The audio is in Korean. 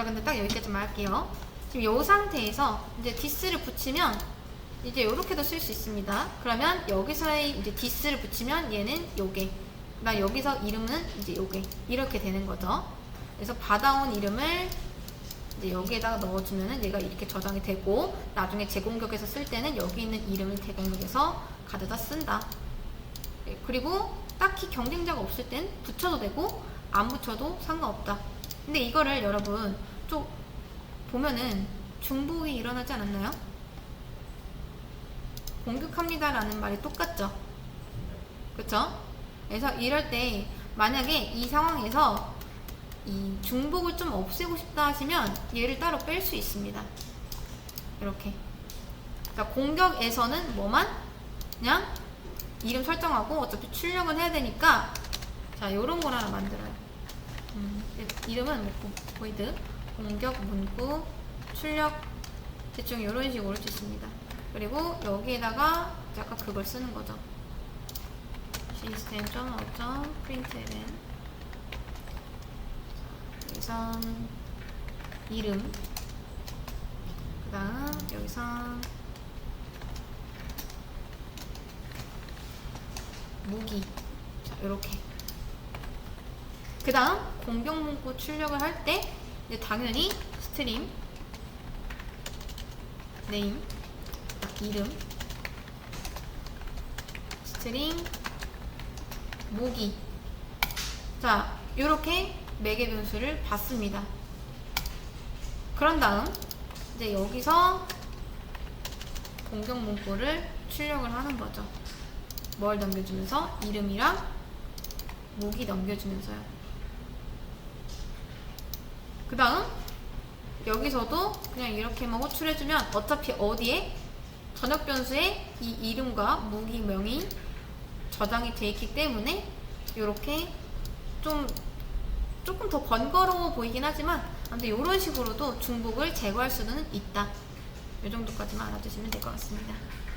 자, 근데 딱 여기까지만 할게요. 지금 이 상태에서 이제 디스를 붙이면 이제 이렇게도 쓸 수 있습니다. 그러면 여기서의 이제 디스를 붙이면 얘는 요게. 나 여기서 이름은 이제 요게. 이렇게 되는 거죠. 그래서 받아온 이름을 이제 여기에다가 넣어주면은 얘가 이렇게 저장이 되고 나중에 재공격에서 쓸 때는 여기 있는 이름을 재공격에서 가져다 쓴다. 네, 그리고 딱히 경쟁자가 없을 땐 붙여도 되고 안 붙여도 상관없다. 근데 이거를 여러분 좀 보면은 중복이 일어나지 않았나요? 공격합니다라는 말이 똑같죠. 그쵸? 그래서 이럴 때 만약에 이 상황에서 이 중복을 좀 없애고 싶다 하시면 얘를 따로 뺄 수 있습니다. 이렇게. 자, 공격에서는 뭐만? 그냥 이름 설정하고 어차피 출력은 해야 되니까 자, 요런 걸 하나 만들어요. 음, 이름은 뭐, 보- 보이드, 공격, 문구, 출력, 대충 이런 식으로 있습니다. 그리고 여기에다가 아까 그걸 쓰는 거죠. system.out.println 여기서 이름 그 다음 여기서 무기 자 요렇게 그 다음 공격 문구 출력을 할 때 당연히 스트림 네임 이름 스트링 모기. 자 요렇게 매개 변수를 받습니다. 그런 다음 이제 여기서 공격 문구를 출력을 하는 거죠. 뭘 넘겨주면서? 이름이랑 모기 넘겨주면서요 그 다음 여기서도 그냥 이렇게만 호출해주면 어차피 어디에 전역 변수에 이 이름과 무기명이 저장이 돼 있기 때문에 이렇게 좀 조금 더 번거로워 보이긴 하지만 아무튼 이런 식으로도 중복을 제거할 수는 있다. 이 정도까지만 알아두시면 될 것 같습니다.